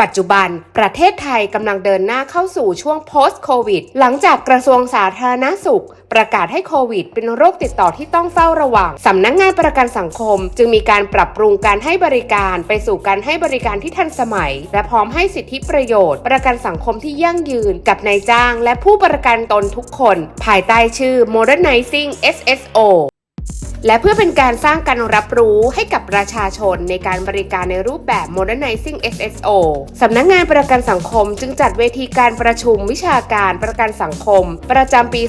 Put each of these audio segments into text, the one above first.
ปัจจุบันประเทศไทยกำลังเดินหน้าเข้าสู่ช่วง post covid หลังจากกระทรวงสาธารณสุข ประกาศให้โควิด เป็นโรคติดต่อที่ต้องเฝ้าระวังสำนักงานประกันสังคม จึงมีการปรับปรุงการให้บริการไปสู่การให้บริการที่ทันสมัย และพร้อมให้สิทธิประโยชน์ ประกันสังคมที่ยั่งยืน กับนายจ้าง และผู้ประกันตนทุกคน ภายใต้ชื่อ modernizing SSO และเพื่อเป็นการสร้างการรับรู้ให้กับประชาชนในการบริการในรูปแบบ Modernizing SSO สำนักงานประกันสังคมจึงจัดเวทีการประชุมวิชาการประกันสังคม ประจำปี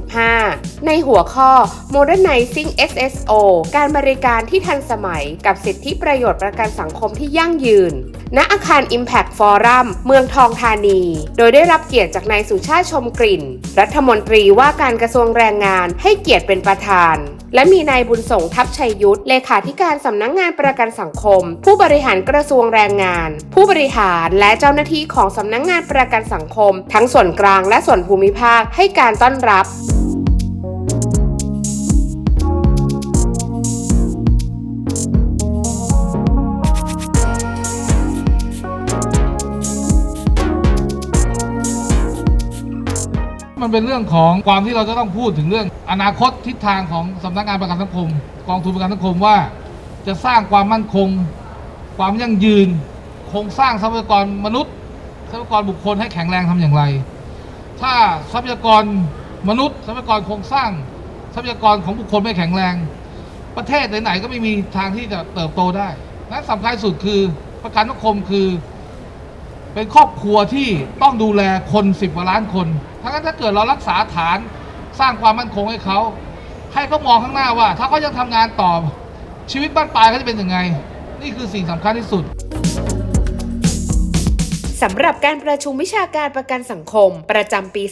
2565 ในหัวข้อ Modernizing SSO การบริการที่ทันสมัยกับสิทธิประโยชน์ประกันสังคมที่ยั่งยืน ณอาคาร Impact Forum เมืองทองธานี โดยได้รับเกียรติจากนายสุชาติชมกลิ่น รัฐมนตรีว่าการกระทรวงแรงงานให้เกียรติเป็นประธาน และมีนายบุญส่งทัพชัยยุทธเลขาธิการสำนักงงานประกันสังคม ผู้บริหารกระทรวงแรงงาน ผู้บริหารและเจ้าหน้าที่ของสำนักงงานประกันสังคม ทั้งส่วนกลางและส่วนภูมิภาคให้การต้อนรับ มันเป็นเรื่องของความที่เราจะต้องพูดถึงเรื่อง อนาคตทิศทางของสำนักงานประกันสังคม กองทุนประกันสังคมว่า จะสร้างความมั่นคง ความยั่งยืนโครงสร้างทรัพยากรมนุษย์ ทรัพยากรบุคคลให้แข็งแรงทำอย่างไร ถ้าทรัพยากรมนุษย์ ทรัพยากรโครงสร้าง ทรัพยากรของบุคคลไม่แข็งแรง ประเทศไหนๆก็ไม่มีทางที่จะเติบโตได้และสำคัญสุดคือประกันสังคมคือ เป็นครอบครัวที่ต้องดูแลคนสิบกว่าล้านคนทั้งนั้นถ้าเกิดเรารักษาฐานสร้างความมั่นคงให้เขา ให้เขามองข้างหน้าว่า ถ้าเขายังทำงานต่อ ชีวิตบ้านปลายเขาจะเป็นยังไง นี่คือสิ่งสำคัญที่สุด สำหรับการประชุมวิชาการประกันสังคม ประจำปี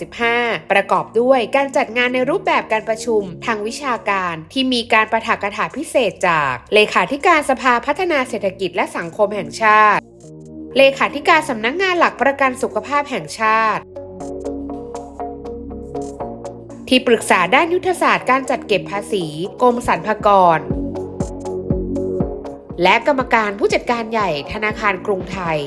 2565 ประกอบด้วยการจัดงานในรูปแบบการประชุมทางวิชาการที่มีการประถากถาพิเศษจาก เลขาธิการสภาพัฒนาเศรษฐกิจและสังคมแห่งชาติ เลขาธิการสำนักงานหลักประกันสุขภาพแห่งชาติ ที่ปรึกษาด้านยุทธศาสตร์การจัดเก็บภาษีกรมสรรพากร และกรรมการผู้จัดการใหญ่ธนาคารกรุงไทย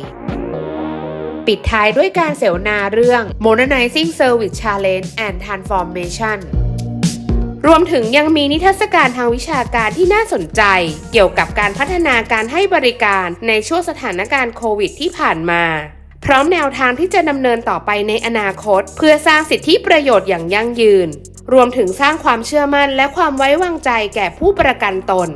ปิดท้ายด้วยการเสวนาเรื่อง Modernizing Service Challenge and Transformation รวมถึงยังมีนิทรรศการทางวิชาการที่น่าสนใจ เกี่ยวกับการพัฒนาการให้บริการในช่วงสถานการณ์โควิดที่ผ่านมา พร้อมแนวทางที่จะดำเนินต่อไปในอนาคต เพื่อสร้างสิทธิประโยชน์อย่างยั่งยืน รวมถึงสร้างความเชื่อมั่นและความไว้วางใจแก่ผู้ประกันตน